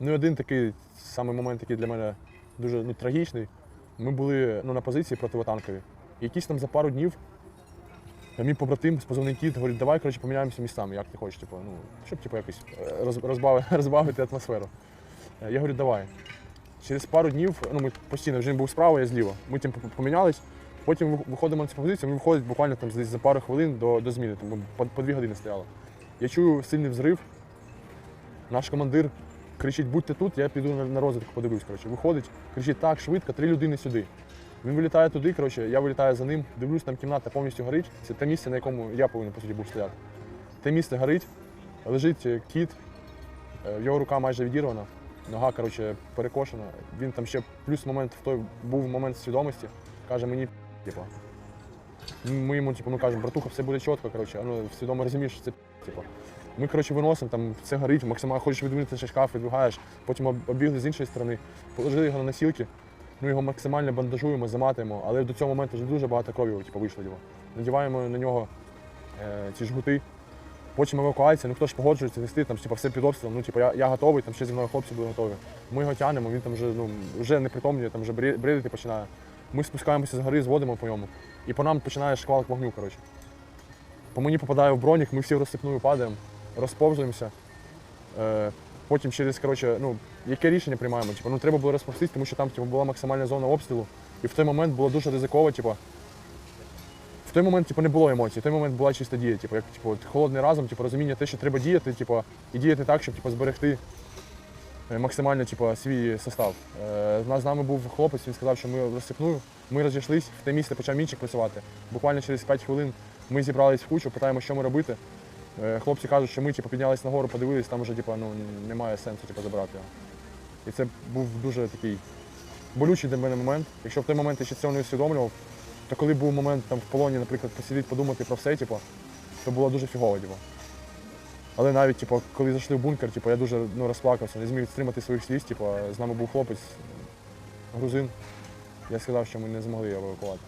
Ну і один такий самий момент, який для мене дуже ну, трагічний. Ми були ну, на позиції противотанкові. І якісь там за пару днів мій побратим з позивним кіт говорить, давай коротше, поміняємося місцями, як ти хочеш, типу, ну, щоб типу, якось е, роз- розбави- розбавити атмосферу. Е, Я говорю, давай. Через пару днів, ну ми постійно вже був справа, я зліва. Ми тим по- помінялись. Потім виходимо на цю позицію, ми виходимо буквально там за пару хвилин до, до зміни. Тому по, по дві години стояло. Я чую сильний взрив. Наш командир кричить, будьте тут, я піду на, розвідку, подивлюсь. Коротше. Виходить, кричить так, швидко, три людини сюди. Він вилітає туди, коротше, я вилітаю за ним, дивлюсь, там кімната повністю горить. Це те місце, на якому я повинен по суті був стояти. Те місце горить, лежить е, кіт, е, його рука майже відірвана, нога коротше, перекошена. Він там ще плюс момент в той був момент свідомості, каже мені, типу. Ми йому типу, ми кажемо, братуха, все буде чітко, коротше, ну свідомо розумієш, що це типу. Ми коротше виносимо, там все горить, максимально хочеш відвинути ще шкаф, відбігаєш, потім об- оббігли з іншої сторони, положили його на носілки, ми його максимально бандажуємо, заматуємо, але до цього моменту вже дуже багато крові типу, вийшло його. Надіваємо на нього е, ці жгути. Потім евакуація, ну хто ж погоджується нести, там типу, все під обстрілом. Ну, типу, я, я готовий, там ще зі мною хлопці були готові. Ми його тягнемо, він там вже, ну, вже не притомлює, там вже бредити починає. Ми спускаємося з гори, зводимо по ньому. І по нам починає шквалок вогню. Коротше. По мені попадає в бронік, ми всі розсипною падаємо, розповзуємося. Е, потім через, коротше, ну, яке рішення приймаємо? Типу, ну, треба було розповстись, тому що там типу, була максимальна зона обстрілу. І в той момент було дуже ризиково, типу, в той момент типу, не було емоцій, в той момент була чиста дія. Типу, як типу, холодний разом, типу, розуміння те, що треба діяти, типу, і діяти так, щоб типу, зберегти е, максимально типу, свій состав. Е, з нами був хлопець, він сказав, що ми розсипною. Ми розійшлись, в те місце почав мінчик працювати. Буквально через 5 хвилин ми зібрались в кучу, питаємо, що ми робити. Е, Хлопці кажуть, що ми типу, піднялись нагору, подивились, там вже типу, ну, немає сенсу типу, забирати його. І це був дуже такий болючий для мене момент. Якщо в той момент я ще цього не усвідомлював, то коли був момент там в полоні, наприклад, посидіти, подумати про все, типу, то було дуже фігово. Типу. Але навіть, типу, коли зайшли в бункер, типу, я дуже ну, розплакався, не зміг стримати своїх сліз. Типу, з нами був хлопець, грузин. Я сказав, що ми не змогли його евакувати.